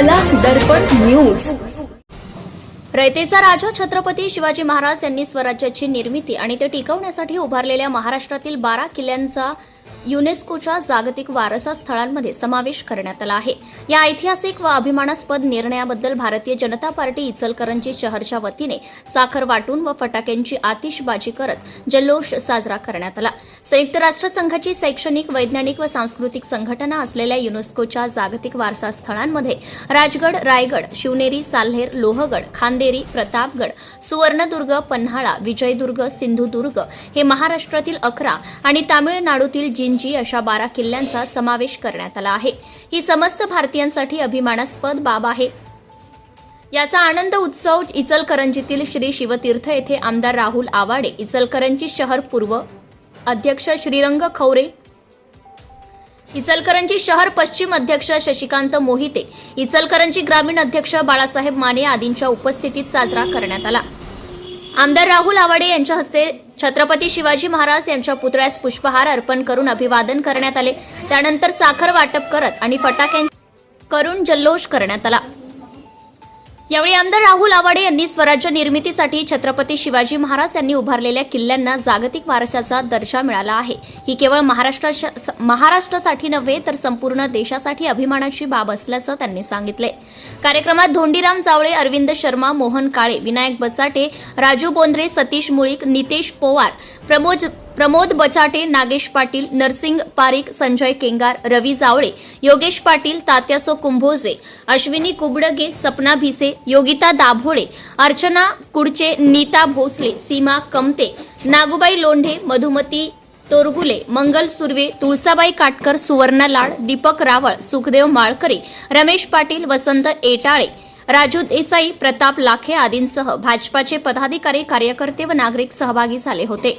कला दर्पण न्यूज रयतेचा राजा छत्रपती शिवाजी महाराज यांनी स्वराज्याची निर्मिती आणि ते टिकवण्यासाठी उभारलेल्या महाराष्ट्रातील बारा किल्ल्यांचा युनेस्कोच्या जागतिक वारसा स्थळांमध्ये समावेश करण्यात आला आहे. या ऐतिहासिक व अभिमानास्पद निर्णयाबद्दल भारतीय जनता पार्टी इचलकरंजी शहरच्या वतीने साखर वाटून व फटाक्यांची आतिषबाजी करत जल्लोष साजरा करण्यात आला. संयुक्त राष्ट्र संघाची शैक्षणिक वैज्ञानिक व सांस्कृतिक संघटना असलेल्या युनेस्कोच्या जागतिक वारसा स्थळांमध्ये राजगड रायगड शिवनेरी साल्हेर लोहगड खांदेरी प्रतापगड सुवर्णदुर्ग पन्हाळा विजयदुर्ग सिंधुदुर्ग हे महाराष्ट्रातील अकरा आणि तामिळनाडूतील जिंजी अशा बारा किल्ल्यांचा समावेश करण्यात आला आहे. ही समस्त भारतीयांसाठी अभिमानास्पद बाब आहे. याचा आनंद उत्सव इचलकरंजीतील श्री शिवतीर्थ येथे आमदार राहुल आवाडे इचलकरंजी शहर पूर्व अध्यक्ष श्रीरंग खवरे इचलकरंजी शहर पश्चिम अध्यक्ष शशिकांत मोहिते इचलकरंजी ग्रामीण अध्यक्ष बाळासाहेब माने आदींच्या उपस्थितीत साजरा करण्यात आला. आमदार राहुल आवाडे यांच्या हस्ते छत्रपती शिवाजी महाराज यांच्या पुतळ्यास पुष्पहार अर्पण करून अभिवादन करण्यात आले. त्यानंतर साखर वाटप करत आणि फटाक्यां करून जल्लोष करण्यात आला. यावेळी आमदार राहुल आवाडे यांनी स्वराज्य निर्मितीसाठी छत्रपती शिवाजी महाराज यांनी उभारलेल्या किल्ल्यांना जागतिक वारशाचा दर्जा मिळाला आहे. ही केवळ महाराष्ट्र महाराष्ट्रासाठी नव्हे तर संपूर्ण देशासाठी अभिमानाची बाब असल्याचं त्यांनी सांगितले कार्यक्रमात धोंडीराम जावळे अरविंद शर्मा मोहन काळे विनायक बसाटे राजू बोंद्रे सतीश मुळीक नितेश पोवार प्रमोद प्रमोद बचाटे नागेश पाटील नरसिंग पारिक संजय केंगार रवी जावळे योगेश पाटील तात्यासो कुंभोजे अश्विनी कुबडगे सपना भिसे योगिता दाभोळे अर्चना कुडचे नीता भोसले सीमा कमते नागुबाई लोंढे मधुमती तोरगुले मंगल सुर्वे तुळसाबाई काटकर सुवर्णा लाड दीपक रावळ सुखदेव माळकरी रमेश पाटील वसंत एटाळे राजू देसाई प्रताप लाखे आदींसह भाजपाचे पदाधिकारी कार्यकर्ते व नागरिक सहभागी झाले होते.